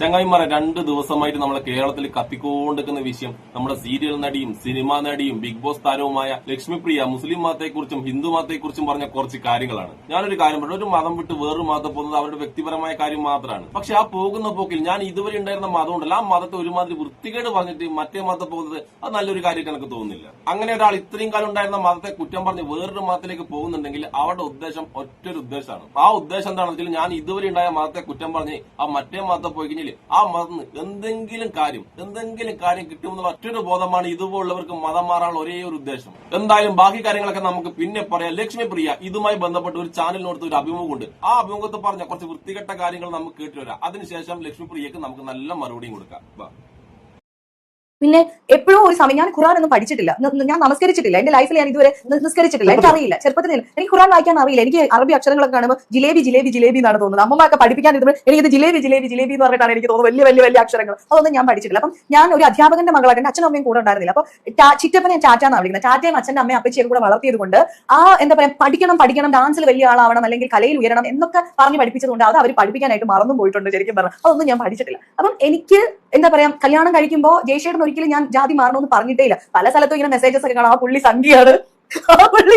ചങ്ങായിമാരെ രണ്ട് ദിവസമായിട്ട് നമ്മുടെ കേരളത്തിൽ കത്തിക്കൊണ്ടിരിക്കുന്ന വിഷയം നമ്മുടെ സീരിയൽ നടിയും സിനിമാ നടിയും ബിഗ് ബോസ് താരവുമായ ലക്ഷ്മിപ്രിയ മുസ്ലിം മതത്തെക്കുറിച്ചും ഹിന്ദു മതത്തെക്കുറിച്ചും പറഞ്ഞ കുറച്ച് കാര്യങ്ങളാണ്. ഞാനൊരു കാര്യം പറഞ്ഞു ഒരു മതം വിട്ട് വേറൊരു മതം പോകുന്നത് അവരുടെ വ്യക്തിപരമായ കാര്യം മാത്രമാണ്. പക്ഷെ ആ പോകുന്ന പോക്കിൽ ഞാൻ ഇതുവരെ ഉണ്ടായിരുന്ന മതം ഉണ്ടല്ലോ ആ മതത്തെ ഒരുമാതിരി വൃത്തികേട് പറഞ്ഞിട്ട് മറ്റേ മതം പോകുന്നത് അത് നല്ലൊരു കാര്യമായിട്ട് എനിക്ക് തോന്നുന്നില്ല. അങ്ങനെ ഒരാൾ ഇത്രയും കാലം ഉണ്ടായിരുന്ന മതത്തെ കുറ്റം പറഞ്ഞ് വേറൊരു മതത്തിലേക്ക് പോകുന്നുണ്ടെങ്കിൽ അവരുടെ ഉദ്ദേശം ഒറ്റൊരു ഉദ്ദേശമാണ്. ആ ഉദ്ദേശം എന്താണെന്ന് വെച്ചാൽ ഞാൻ ഇതുവരെ ഉണ്ടായ മതത്തെ കുറ്റം പറഞ്ഞ് ആ മറ്റേ മതത്തെ പോയി ആ മതത്തിന് എന്തെങ്കിലും കാര്യം എന്തെങ്കിലും കാര്യം കിട്ടുമെന്നുള്ള മറ്റൊരു ബോധമാണ് ഇതുപോലുള്ളവർക്ക് മതം മാറാനുള്ള ഒരേ ഒരു ഉദ്ദേശം. എന്തായാലും ബാക്കി കാര്യങ്ങളൊക്കെ നമുക്ക് പിന്നെ പറയാം. ലക്ഷ്മി പ്രിയ ഇതുമായി ബന്ധപ്പെട്ട് ഒരു ചാനലിനോടത്ത് ഒരു അഭിമുഖമുണ്ട്. ആ അഭിമുഖത്ത് പറഞ്ഞ കുറച്ച് വൃത്തികെട്ട കാര്യങ്ങൾ നമുക്ക് കേട്ടുവരാം അതിനുശേഷം ലക്ഷ്മി പ്രിയക്ക് നമുക്ക് നല്ല മറുപടിയും കൊടുക്കാം. പിന്നെ എപ്പോഴും ഒരു സമയം ഞാൻ ഖുറാൻ ഒന്നും പഠിച്ചിട്ടില്ല. ഞാൻ നമസ്കരിച്ചിട്ടില്ല. എന്റെ ലൈഫിൽ ഞാൻ ഇതുവരെ നമസ്കരിച്ചിട്ടില്ല നിസ്കരിച്ചിട്ടില്ല. എനിക്ക് അറിയില്ല ചെറുപ്പത്തിൽ എനിക്ക് ഖുറാൻ വായിക്കാൻ അറിയില്ല. എനിക്ക് അറബി അക്ഷരങ്ങളൊക്കെ കാണുമ്പോൾ ജിലേബി ജിലേബി ജിലേബി എന്നാണ് തോന്നുന്നത്. അമ്മമാർക്ക് പഠിപ്പിക്കാൻ ഇരുന്നത് ഇത് ജിലേബി ജിലേബി ജിലേബി എന്ന് പറഞ്ഞിട്ടാണ് എനിക്ക് തോന്നുന്നത്. വലിയ വലിയ വലിയ അക്ഷരങ്ങൾ. അതൊന്നും ഞാൻ പഠിച്ചിട്ടില്ല. അപ്പം ഞാൻ ഒരു അധ്യാപകന്റെ മകളായിട്ട് എന്റെ അച്ഛനും അമ്മയും കൂടെ ഉണ്ടായിരുന്നില്ല. അപ്പൊ ചിറ്റപ്പൻ ചിറ്റപ്പനെ ഞാൻ ടാറ്റാന്നാണ് വിളിക്കുന്നത്. ടാറ്റയും അച്ഛന്റെ അമ്മയും അപ്പച്ചിയും കൂടെ വളർത്തിയത് കൊണ്ട് ആ എന്താ പറയാ പഠിക്കണം പഠിക്കണം ഡാൻസിൽ വലിയ ആളാവണം അല്ലെങ്കിൽ കലയിൽ ഉയരണം എന്നൊക്കെ പറഞ്ഞ് പഠിപ്പിച്ചതുകൊണ്ട് അത് അവർ പഠിപ്പിക്കാനായിട്ട് മറന്നും പോയിട്ടുണ്ട് ശരിക്കും പറഞ്ഞു. അതൊന്നും ഞാൻ പഠിച്ചിട്ടില്ല. അപ്പം എനിക്ക് എന്താ പറയാ കല്യാണം കഴിക്കുമ്പോൾ ജയശേഖരൻ ഒരിക്കലും ഞാൻ ജാതി മാറണമെന്ന് പറഞ്ഞിട്ടേ ഇല്ല പല സ്ഥലത്തും ഇങ്ങനെ മെസ്സേജസ് ഒക്കെ കാണാം. ആ പുള്ളി സംഖ്യയാണ്. പുള്ളി.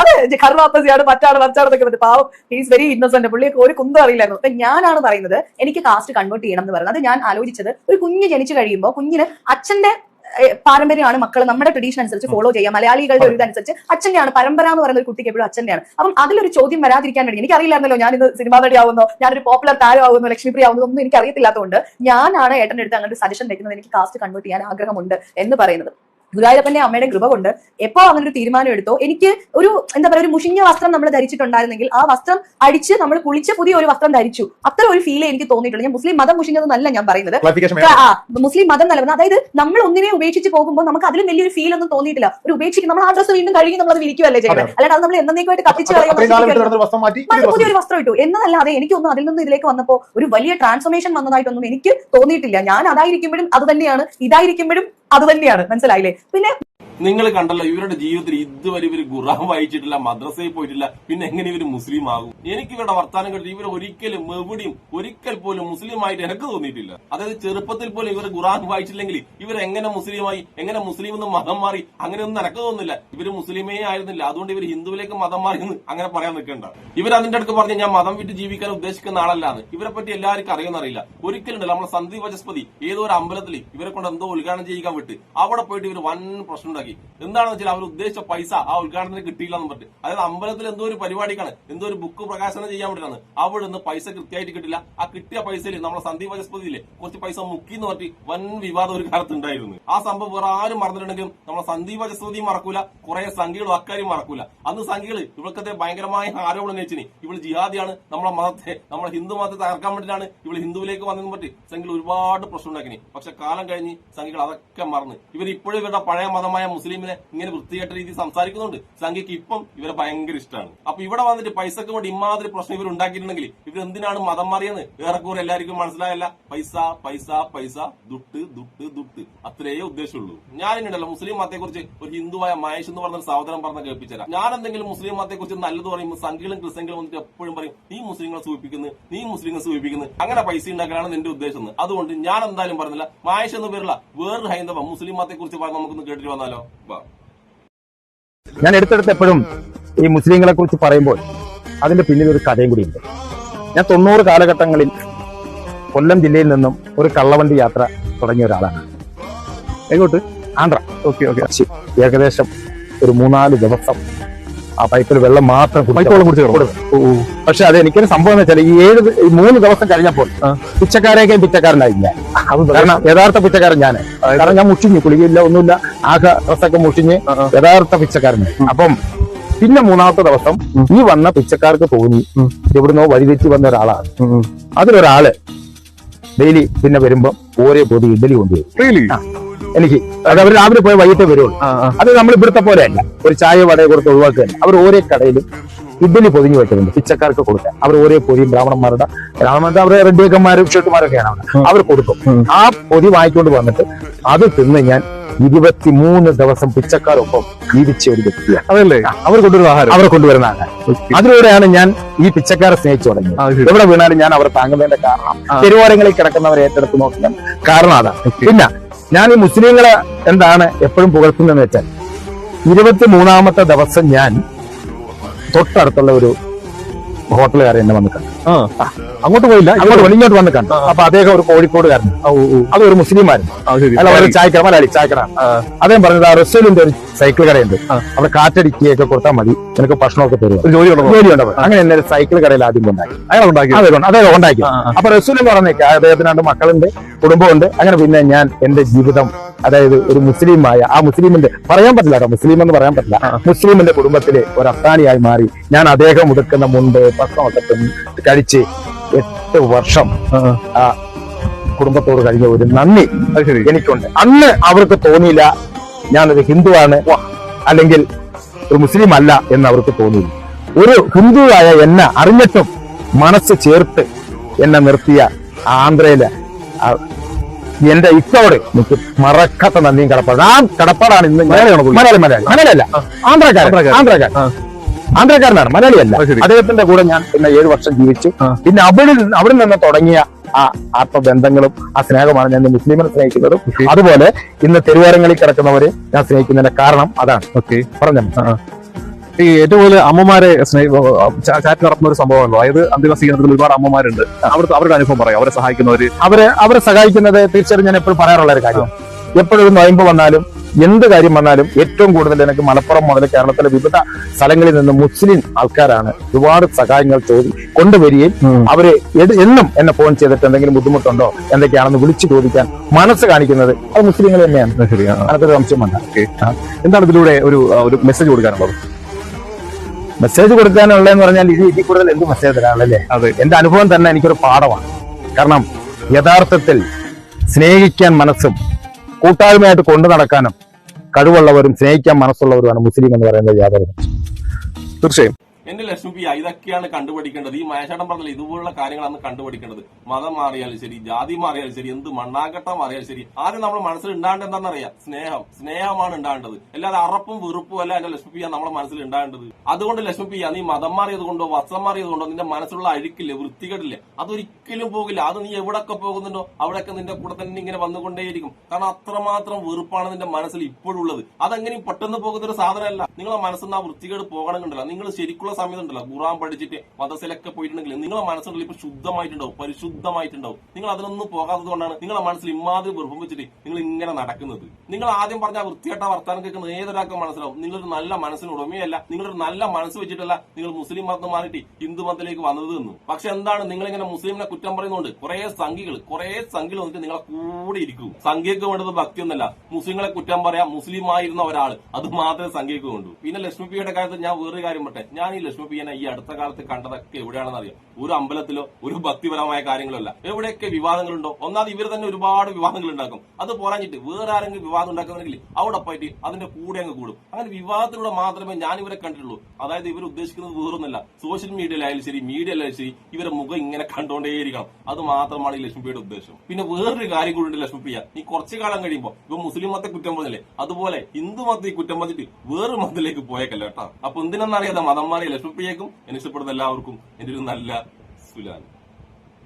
അതെ കർവാപ്പസിയാണ് മറ്റാണ് മറ്റാണെന്നൊക്കെ പറഞ്ഞു പാവം. ഹീസ് വെരി ഇന്നസെന്റ് പുള്ളിയൊക്കെ ഒരു കുന്തം അറിയില്ലായിരുന്നു. അപ്പൊ ഞാനാണ് പറയുന്നത് എനിക്ക് കാസ്റ്റ് കൺവേർട്ട് ചെയ്യണം എന്ന് പറയുന്നത് അത് ഞാൻ ആലോചിച്ചത് ഒരു കുഞ്ഞ് ജനിച്ചു കഴിയുമ്പോൾ കുഞ്ഞിന് അച്ഛന്റെ പാരമ്പര്യമാണ് മക്കൾ നമ്മുടെ ട്രഡീഷൻ അനുസരിച്ച് ഫോളോ ചെയ്യുക. മലയാളികളുടെ ഒരു ഇതനുസരിച്ച് അച്ഛന്റെയാണ് പരമ്പര എന്ന് പറയുന്ന ഒരു കുട്ടിക്ക് എപ്പോഴും അച്ഛനെയാണ് അപ്പം അതിലൊരു ചോദ്യം വരാതിരിക്കാൻ വേണ്ടി എനിക്കറിയില്ലായിരുന്നല്ലോ ഞാൻ ഇന്ന് സിനിമാ നടി ആവുന്നോ ഞാനൊരു പോപ്പുലർ താരമാവുന്നോ ലക്ഷ്മിപ്രിയ ആവുന്നോ ഒന്നും എനിക്ക് അറിയത്തില്ലാത്തതുകൊണ്ട് ഞാനാണ് ഏട്ടൻ അടുത്ത് അങ്ങനെ ഒരു സജഷൻ വെക്കുന്നത് എനിക്ക് കാസ്റ്റ് കൺവേർട്ട് ചെയ്യാൻ ആഗ്രഹമുണ്ട് എന്ന് പറയുന്നത്. ഗുരുവായൂരപ്പന്റെ അമ്മയുടെ കൃപ കൊണ്ട് എപ്പോ അങ്ങനെ ഒരു തീരുമാനം എടുത്തോ എനിക്ക് ഒരു എന്താ പറയുക ഒരു മുഷിഞ്ഞ വസ്ത്രം നമ്മൾ ധരിച്ചിട്ടുണ്ടായിരുന്നെങ്കിൽ ആ വസ്ത്രം അടിച്ച് നമ്മൾ കുളിച്ച് പുതിയ ഒരു വസ്ത്രം ധരിച്ചു. അത്ര ഒരു ഫീൽ എനിക്ക് തോന്നിയിട്ടുണ്ട്. ഞാൻ മുസ്ലിം മതം മുഷിഞ്ഞതെന്നല്ല ഞാൻ പറയുന്നത്. ആ മുസ്ലിം മതം നൽകുന്നത് അതായത് നമ്മൾ ഒന്നിനെ ഉപേക്ഷിച്ച് പോകുമ്പോൾ നമുക്ക് അതിലും വലിയൊരു ഫീൽ ഒന്നും തോന്നിയിട്ടില്ല. ഒരു ഉപേക്ഷിക്കും. നമ്മൾ ആ ഡ്രസ്സ് വീണ്ടും കഴുകി നമ്മൾ അത് വിരിക്കുവല്ലേ ചെയ്യുന്നത് അല്ലാതെ അത് നമ്മൾ എന്നേക്കുമായിട്ട് കത്തിച്ച് കളയുമ്പോൾ പുതിയൊരു വസ്ത്രം ഇട്ടു. എന്നതല്ലാതെ എനിക്കൊന്നും അതിൽ നിന്ന് ഇതിലേക്ക് വന്നപ്പോൾ ഒരു വലിയ ട്രാൻസ്ഫോർമേഷൻ വന്നതായിട്ടൊന്നും എനിക്ക് തോന്നിയിട്ടില്ല. ഞാൻ അതായിരിക്കുമ്പോഴും അത് തന്നെയാണ്. ഇതായിരിക്കുമ്പോഴും അത് തന്നെയാണ്. മനസ്സിലായില്ലേ? പിന്നെ നിങ്ങൾ കണ്ടല്ലോ ഇവരുടെ ജീവിതത്തിൽ ഇതുവരെ ഇവർ ഖുറാൻ വായിച്ചിട്ടില്ല മദ്രസയിൽ പോയിട്ടില്ല പിന്നെ എങ്ങനെ ഇവർ മുസ്ലിം ആകും? എനിക്ക് ഇവരുടെ വർത്താനം കേട്ട് ഇവർ ഒരിക്കലും എവിടെയും ഒരിക്കൽ പോലും മുസ്ലിം ആയിട്ട് എനിക്ക് തോന്നിയിട്ടില്ല. അതായത് ചെറുപ്പത്തിൽ പോലും ഇവർ ഖുറാൻ വായിച്ചില്ലെങ്കിൽ ഇവർ എങ്ങനെ മുസ്ലിമായി എങ്ങനെ മുസ്ലിം എന്ന് മതം മാറി അങ്ങനെയൊന്നും എനക്ക് തോന്നുന്നില്ല. ഇവർ മുസ്ലിമേ ആയിരുന്നില്ല. അതുകൊണ്ട് ഇവർ ഹിന്ദുവിലേക്ക് മതം മാറി എന്ന് അങ്ങനെ പറയാൻ നിൽക്കേണ്ട. ഇവർ അതിന്റെ അടുത്ത് പറഞ്ഞ് ഞാൻ മതം വിട്ട് ജീവിക്കാൻ ഉദ്ദേശിക്കുന്ന ആളല്ലാന്ന്. ഇവരെ പറ്റി എല്ലാവർക്കും അറിയുന്നറിയില്ല ഒരിക്കലുണ്ടല്ലോ നമ്മളെ സന്ദീപ് വചസ്പതി ഏതോ ഒരു അമ്പലത്തിൽ ഇവരെ കൊണ്ട് എന്തോ ഉദ്ഘാടനം ചെയ്യിക്കാൻ വിട്ട് അവിടെ പോയിട്ട് ഇവർ വൻ പ്രശ്നം ഉണ്ടാക്കി. എന്താണെന്ന് വെച്ചാൽ അവർ ഉദ്ദേശിച്ച പൈസ ആ ഉദ്ഘാടനത്തിന് കിട്ടിയില്ല എന്ന് പറഞ്ഞിട്ട്. അതായത് അമ്പലത്തിൽ എന്തോ ഒരു പരിപാടിക്കാണ്. എന്തോ ഒരു ബുക്ക് പ്രകാശനം ചെയ്യാൻ വേണ്ടിയാണ് അവിടെ നിന്ന് പൈസ കൃത്യമായിട്ട് കിട്ടില്ല. ആ കിട്ടിയ പൈസയിൽ നമ്മളെ സന്ദീപ് വചസ്പതിയിലെ കുറച്ച് പൈസ മുക്കി എന്ന് പറഞ്ഞ് വൻ വിവാദം ഒരു കാലത്ത് ഉണ്ടായിരുന്നു. ആ സംഭവം വേറെ ആരും മറന്നിട്ടുണ്ടെങ്കിലും നമ്മളെ സന്ദീപ് വചസ്പതിയും മറക്കൂല. കുറെ സംഖ്യകളും അക്കാര്യം മറക്കൂല. അന്ന് സംഖ്യകൾ ഇവൾക്കത്തെ ഭയങ്കരമായ ആരോപണം ഉന്നയിച്ചിനി. ഇവൾ ജിഹാദിയാണ്. നമ്മളെ മതത്തെ നമ്മളെ ഹിന്ദു മതത്തെ തകർക്കാൻ വേണ്ടിയിട്ടാണ് ഇവൾ ഹിന്ദുവിലേക്ക് വന്നതെന്ന് പറ്റി സംഖ്യകൾ ഒരുപാട് പ്രശ്നം ഉണ്ടാക്കിനി. പക്ഷെ കാലം കഴിഞ്ഞ് സംഖ്യകൾ അതൊക്കെ മറന്ന്. ഇവർ ഇപ്പോഴും ഇവരുടെ പഴയ മതമായ മുസ്ലിമിനെ ഇങ്ങനെ വൃത്തികെട്ട രീതിയിൽ സംസാരിക്കുന്നുണ്ട്. സംഖ്യക്ക് ഇപ്പം ഇവരെ ഭയങ്കര ഇഷ്ടമാണ് അപ്പൊ ഇവിടെ വന്നിട്ട് പൈസക്ക് വേണ്ടി ഇമാതിരി പ്രശ്നം ഇവർ ഉണ്ടാക്കിയിട്ടുണ്ടെങ്കിൽ ഇവർ എന്തിനാണ് മതം മാറിയെന്ന് ഏറെക്കുറെ എല്ലാവർക്കും മനസ്സിലായല്ല. പൈസ പൈസ പൈസ ദുട്ട് ദുട്ട് ദുട്ട്. അത്രയേ ഉദ്ദേശമുള്ളൂ. ഞാനിണ്ടല്ലോ മുസ്ലിം മതത്തെക്കുറിച്ച് ഒരു ഹിന്ദുവായ മഹേഷ് എന്ന് പറഞ്ഞ ഒരു സഹോദരൻ പറഞ്ഞ കേൾപ്പിച്ചുതരാം. ഞാൻ എന്തെങ്കിലും മുസ്ലിം മതത്തെക്കുറിച്ച് നല്ലത് പറയുമ്പോൾ സംഖ്യകളും ക്രിസ്ത്യങ്ങളും വന്നിട്ട് എപ്പോഴും പറയും നീ മുസ്ലിങ്ങളെ സൂചിപ്പിക്കുന്നു നീ മുസ്ലിങ്ങളെ സൂചിപ്പിക്കുന്നു. അങ്ങനെ പൈസ ഉണ്ടാക്കാനാണ് നിന്റെ ഉദ്ദേശം അതുകൊണ്ട് ഞാൻ എന്തായാലും പറഞ്ഞില്ല മഹേഷ് എന്ന് പേരുള്ള വേറൊരു ഹൈന്ദവ മുസ്ലിം മതത്തെക്കുറിച്ച് പറഞ്ഞ് നമുക്കൊന്ന് കേട്ടിട്ട് വന്നാലോ? ഞാൻ എടുത്തെടുത്ത് എപ്പോഴും ഈ മുസ്ലിങ്ങളെ കുറിച്ച് പറയുമ്പോൾ അതിന്റെ പിന്നിൽ ഒരു കഥയും കൂടിയുണ്ട് ഞാൻ തൊണ്ണൂറ് കാലഘട്ടങ്ങളിൽ കൊല്ലം ജില്ലയിൽ നിന്നും ഒരു കള്ളവണ്ടി യാത്ര തുടങ്ങിയ ഒരാളാണ്. എങ്ങോട്ട്? ആന്ധ്ര. Okay okay. ഏകദേശം ഒരു മൂന്നാൽ ദിവസം ആ പൈപ്പിൽ വെള്ളം മാത്രം പൈപ്പോളം കുടിച്ചു പക്ഷെ അത് എനിക്കൊരു സംഭവം എന്ന് വെച്ചാൽ ഈ ഏഴ് ഈ മൂന്ന് ദിവസം കഴിഞ്ഞപ്പോൾ പിച്ചക്കാരെയൊക്കെയും പിച്ചക്കാരനായി ഞാൻ കാരണം യഥാർത്ഥ പിച്ചക്കാരൻ ഞാൻ കാരണം ഞാൻ മുഷിഞ്ഞു കുളികയില്ല ഒന്നുമില്ല. ആകെ ഡ്രസ്സൊക്കെ മുഷിഞ്ഞ് യഥാർത്ഥ പിച്ചക്കാരനായി അപ്പം പിന്നെ മൂന്നാമത്തെ ദിവസം ഈ വന്ന പിച്ചക്കാർക്ക് തോന്നി എവിടുന്നോ വഴിതെറ്റി വന്ന ഒരാളാണ്. അതിലൊരാൾ ഡെയിലി പിന്നെ വരുമ്പോ ഓരോ പൊതി ഇഡലി കൊണ്ടുവരും. എനിക്ക് അത് അവർ രാവിലെ പോയി വൈകിട്ടേ വരുള്ളൂ. അത് നമ്മൾ ഇവിടുത്തെ പോലെ അല്ല. ഒരു ചായ വടയെ കൊടുത്ത് ഒഴിവാക്കുകയല്ല അവർ ഓരോ കടയിലും ഇഡ്ഡലി പൊതിഞ്ഞു വെച്ചിട്ടുണ്ട്. പിച്ചക്കാർക്ക് കൊടുക്കാൻ. അവർ ഓരോ പൊതിയും ബ്രാഹ്മണന്മാരുടെ ബ്രാഹ്മണത്തെ അവരെ റെഡ്ഡിയക്കന്മാരും ഷെട്ടുമാരൊക്കെയാണ് അവിടെ. അവർ കൊടുക്കും ആ പൊതി വാങ്ങിക്കൊണ്ട് വന്നിട്ട് അത് തിന്ന് ഞാൻ ഇരുപത്തിമൂന്ന് ദിവസം പിച്ചക്കാരൊപ്പം ജീവിച്ച ഒരു വ്യക്തിയാണ്. അതല്ലേ? അവർ കൊണ്ടുവരുന്ന ആഹാരം. അവർ കൊണ്ടുവരുന്ന ആഹാരം. അതിലൂടെയാണ് ഞാൻ ഈ പിച്ചക്കാരെ സ്നേഹിച്ചു തുടങ്ങിയത്. എവിടെ വീണാലും ഞാൻ അവരെ താങ്ങുന്നതിന്റെ കാരണം തെരുവോരങ്ങളിൽ കിടക്കുന്നവരെ ഏറ്റെടുത്ത് നോക്കുന്ന കാരണം അതാണ്. പിന്നെ ഞാൻ ഈ മുസ്ലിങ്ങളെ എന്താണ് എപ്പോഴും പുകഴ്ത്തുന്നതെന്ന് വെച്ചാൽ ഇരുപത്തി മൂന്നാമത്തെ ദിവസം ഞാൻ തൊട്ടടുത്തുള്ള ഒരു ഹോട്ടലുകാരൻ എന്നെ വന്ന് കണ്ടു. അങ്ങോട്ട് പോയില്ല അങ്ങോട്ട് വെളിഞ്ഞോട്ട് ഇങ്ങോട്ട് വന്ന് കണ്ടു. അപ്പൊ അദ്ദേഹം ഒരു കോഴിക്കോടുകാരൻ. അത് ഒരു മുസ്ലിമായിരുന്നു അല്ല ഒരു ചായക്കട മലയാളി ചായക്കട. അദ്ദേഹം പറഞ്ഞത് ആ റസൂലിന്റെ ഒരു സൈക്കിൾ കടയുണ്ട്. അവിടെ കാറ്റടിക്കുകയൊക്കെ കൊടുത്താൽ മതി. എനിക്ക് ഭക്ഷണമൊക്കെ തരും ഒരു ജോലി ഉണ്ടോ? ജോലി ഉണ്ടാവും അങ്ങനെ എന്നെ സൈക്കിൾ കടയിൽ ആദ്യം കൊണ്ടാക്കി. അയാൾ ഉണ്ടാക്കി. അതെ അദ്ദേഹം ഉണ്ടാക്കി. അപ്പൊ റസൂൽ പറഞ്ഞേക്ക അദ്ദേഹത്തിന് രണ്ട് മക്കളുണ്ട് കുടുംബമുണ്ട്. അങ്ങനെ പിന്നെ ഞാൻ എന്റെ ജീവിതം അതായത് ഒരു മുസ്ലിമായ ആ മുസ്ലിമിന്റെ പറയാൻ പറ്റില്ല മുസ്ലിം എന്ന് പറയാൻ പറ്റില്ല. മുസ്ലിമിന്റെ കുടുംബത്തിലെ ഒരു അത്താണിയായി മാറി. ഞാൻ അദ്ദേഹം ഉടുക്കുന്ന മുണ്ട് ഭക്ഷണമൊക്കെ കഴിച്ച് എട്ട് വർഷം ആ, കുടുംബത്തോട് കഴിഞ്ഞ ഒരു നന്ദി എനിക്കുണ്ട്. അന്ന് അവർക്ക് തോന്നിയില്ല ഞാനൊരു ഹിന്ദുവാണ് അല്ലെങ്കിൽ ഒരു മുസ്ലിം അല്ല എന്ന് അവർക്ക് തോന്നിയില്ല. ഒരു ഹിന്ദുവായ എന്നെ അറിഞ്ഞിട്ടും മനസ്സ് ചേർത്ത് എന്നെ നിർത്തിയ ആന്ധ്രയിലെ എന്റെ ഇക്കോട് എനിക്ക് മറക്കാത്ത നന്ദിയും കടപ്പാട്. ആ കടപ്പാടാണ് ഇന്ന് മലയാളി മലയാളി മലയാളി. അല്ല ആന്ധ്രക്കാരൻ ആന്ധ്രാക്കാരൻ. ആന്ധ്രക്കാരനാണ് മലയാളിയല്ല. അദ്ദേഹത്തിന്റെ കൂടെ ഞാൻ പിന്നെ ഏഴു വർഷം ജീവിച്ചു. പിന്നെ അവിടെ അവിടെ നിന്ന് തുടങ്ങിയ ആ ആത്മബന്ധങ്ങളും ആ സ്നേഹമാണ് ഞാൻ മുസ്ലിമിനെ സ്നേഹിക്കുന്നതും. അതുപോലെ ഇന്ന് തെരുവാരങ്ങളിൽ കിടക്കുന്നവരെ ഞാൻ സ്നേഹിക്കുന്നതിന്റെ കാരണം അതാണ്. ഓക്കെ. പറഞ്ഞു. ഈ ഏറ്റവും കൂടുതൽ അമ്മമാരെ ചാറ്റ് നടത്തുന്ന ഒരു സംഭവമല്ലോ അതായത് അന്തിമ സ്വീകരണത്തിൽ ഒരുപാട് അമ്മമാരുണ്ട്. അവിടുത്തെ അവരുടെ അനുഭവം പറയാം. അവരെ സഹായിക്കുന്നവര്. അവരെ അവരെ സഹായിക്കുന്നത് തീർച്ചയായും ഞാൻ എപ്പോഴും പറയാറുള്ള ഒരു കാര്യം. എപ്പോഴും നോയമ്പ് വന്നാലും എന്ത് കാര്യം വന്നാലും ഏറ്റവും കൂടുതൽ എനിക്ക് മലപ്പുറം മുതൽ കേരളത്തിലെ വിവിധ സ്ഥലങ്ങളിൽ നിന്ന് മുസ്ലിം ആൾക്കാരാണ് ഒരുപാട് സഹായങ്ങൾ ചോദി കൊണ്ടുവരികയും അവരെ എന്നും എന്നെ ഫോൺ ചെയ്തിട്ട് എന്തെങ്കിലും ബുദ്ധിമുട്ടുണ്ടോ എന്തൊക്കെയാണെന്ന് വിളിച്ചു ചോദിക്കാൻ മനസ്സ് കാണിക്കുന്നത് അത് മുസ്ലിങ്ങൾ തന്നെയാണ്. അതൊരു അംശം. വേണ്ട. എന്താണ് ഇതിലൂടെ ഒരു ഒരു മെസ്സേജ് കൊടുക്കാനുള്ളത്? മെസ്സേജ് കൊടുക്കാനുള്ളതെന്ന് പറഞ്ഞാൽ ഇത് ഇതിൽ കൂടുതൽ എന്ത് മെസ്സേജ് തരാനുള്ളല്ലേ അതെ. എന്റെ അനുഭവം തന്നെ എനിക്കൊരു പാഠമാണ്. കാരണം യഥാർത്ഥത്തിൽ സ്നേഹിക്കാൻ മനസ്സും കൂട്ടായ്മയായിട്ട് കൊണ്ടു നടക്കാനും കഴിവുള്ളവരും സ്നേഹിക്കാൻ മനസ്സുള്ളവരുമാണ് മുസ്ലിം എന്ന് പറയുന്നത് സംശയവും. തീർച്ചയായും എന്റെ ലക്ഷ്മി പി ഇതൊക്കെയാണ് കണ്ടുപിടിക്കേണ്ടത്. ഈ മയശാടം പറഞ്ഞില്ല ഇതുപോലുള്ള കാര്യങ്ങളാണ് കണ്ടുപിടിക്കേണ്ടത്. മതം മാറിയാലും ശരി ജാതി മാറിയാലും ശരി എന്ത് മണ്ണാങ്കട്ടം മാറിയാലും ശരി ആദ്യം നമ്മൾ മനസ്സിൽ ഉണ്ടാകേണ്ടത് എന്താണെന്നറിയാം സ്നേഹം. സ്നേഹമാണ് ഉണ്ടാകേണ്ടത്. അല്ലാതെ അറപ്പും വെറുപ്പും അല്ല എന്റെ ലക്ഷ്മി പി നമ്മുടെ മനസ്സിൽ ഉണ്ടാകേണ്ടത്. അതുകൊണ്ട് ലക്ഷ്മി പി നീ മതം മാറിയത് കൊണ്ടോ വസ്ത്രം മാറിയത് കൊണ്ടോ നിന്റെ മനസ്സിലുള്ള അഴുക്കില്ല വൃത്തികേടില്ലേ അതൊരിക്കലും പോകില്ല. അത് നീ എവിടൊക്കെ പോകുന്നുണ്ടോ അവിടെയൊക്കെ നിന്റെ കൂടെ തന്നെ ഇങ്ങനെ വന്നുകൊണ്ടേയിരിക്കും. കാരണം അത്രമാത്രം വെറുപ്പാണ് നിന്റെ മനസ്സിൽ ഇപ്പോഴുള്ളത്. അതെങ്ങനെയും പെട്ടെന്ന് പോകുന്ന ഒരു സാധനമല്ല. നിങ്ങളെ മനസ്സിൽ നിന്ന് ആ വൃത്തികേട് പോകണമെന്നുണ്ടല്ലോ. നിങ്ങൾ ശരിക്കുള്ള സമയത്ത് ഉണ്ടല്ലോ ഖുറാൻ പഠിച്ചിട്ട് മതസിലൊക്കെ പോയിട്ടുണ്ടെങ്കിൽ നിങ്ങളെ മനസ്സുണ്ടല്ലോ ഇപ്പൊ ശുദ്ധമായിട്ടുണ്ടാവും പരിശുദ്ധമായിട്ടുണ്ടാവും. നിങ്ങൾ അതിനൊന്നും പോകാത്തത് കൊണ്ടാണ് നിങ്ങളെ മനസ്സിൽ ഇമാതിരി വെറുപ്പം വെച്ചിട്ട് നിങ്ങൾ ഇങ്ങനെ നടക്കുന്നത്. നിങ്ങൾ ആദ്യം പറഞ്ഞ വൃത്തിയായിട്ട് വർത്താനം കേൾക്കുന്ന ഏതൊരാൾക്ക് മനസ്സിലാവും. നിങ്ങളൊരു നല്ല മനസ്സിന് ഉടമയല്ല നിങ്ങളൊരു നല്ല മനസ്സ് വെച്ചിട്ടല്ല നിങ്ങൾ മുസ്ലിം മതം മാറിയിട്ട് ഹിന്ദു മതത്തിലേക്ക് വന്നത് എന്ന്. പക്ഷെ എന്താണ് നിങ്ങൾ ഇങ്ങനെ മുസ്ലിമിനെ കുറ്റം പറയുന്നുണ്ട് കുറെ സംഖ്യകൾ കുറെ സംഖ്യകൾ വന്നിട്ട് നിങ്ങളെ കൂടെ ഇരിക്കും. സംഖ്യക്ക് വേണ്ടത് ഭക്തിയൊന്നല്ല. മുസ്ലിങ്ങളെ കുറ്റം പറയാം മുസ്ലിം ആയിരുന്ന ഒരാൾ അത് മാത്രമേ സംഖ്യക്ക് വേണ്ടൂ. പിന്നെ ലക്ഷ്മിപ്പിയുടെ കാര്യത്തിൽ ഞാൻ വേറൊരു കാര്യം പറ്റേ ഞാൻ ഈ ലക്ഷ്മിപ്പിയനെ ഈ അടുത്ത കാലത്ത് കണ്ടതൊക്കെ എവിടെയാണെന്ന് അറിയാം. ഒരു അമ്പലത്തിലോ ഒരു ഭക്തിപരമായ കാര്യങ്ങളല്ല. എവിടെയൊക്കെ വിവാദങ്ങളുണ്ടോ ഒന്നാമത് ഇവർ തന്നെ ഒരുപാട് വിവാദങ്ങൾ ഉണ്ടാക്കും. അത് പോരാഞ്ഞിട്ട് വേറെ ആരെങ്കിലും വിവാദം ഉണ്ടാക്കുന്നെങ്കിൽ അവിടെ പോയിട്ട് അതിന്റെ കൂടെ അങ്ങ് കൂടും. അങ്ങനെ വിവാദത്തിലൂടെ മാത്രമേ ഞാൻ ഇവരെ കണ്ടിട്ടുള്ളൂ. അതായത് ഇവർ ഉദ്ദേശിക്കുന്നത് വേറൊന്നല്ല സോഷ്യൽ മീഡിയയിലായാലും ശരി മീഡിയയിലായാലും ശരി ഇവരെ മുഖം ഇങ്ങനെ കണ്ടോണ്ടേയിരിക്കണം. അത് മാത്രമാണ് ഈ ലക്ഷ്മിപ്പിയുടെ ഉദ്ദേശം. പിന്നെ വേറൊരു കാര്യം കൂടി ഉണ്ട് ലക്ഷ്മിപ്പിയ നീ കുറച്ചു കാലം കഴിയുമ്പോൾ ഇപ്പൊ മുസ്ലിം മതത്തെ കുറ്റം പറഞ്ഞില്ലേ? അതുപോലെ ഹിന്ദു മതത്തെ കുറ്റം പറഞ്ഞിട്ട് വേറൊരു മതത്തിലേക്ക് പോയേക്കല്ലോ കേട്ടോ? അപ്പൊ എന്തിനെന്നറിയാതെ മതം മാറിയ ലക്ഷ്മിപ്പിയേക്കും എന്നെ ഇഷ്ടപ്പെടുന്ന എല്ലാവർക്കും എന്റെ ഒരു നല്ല സുലാൻ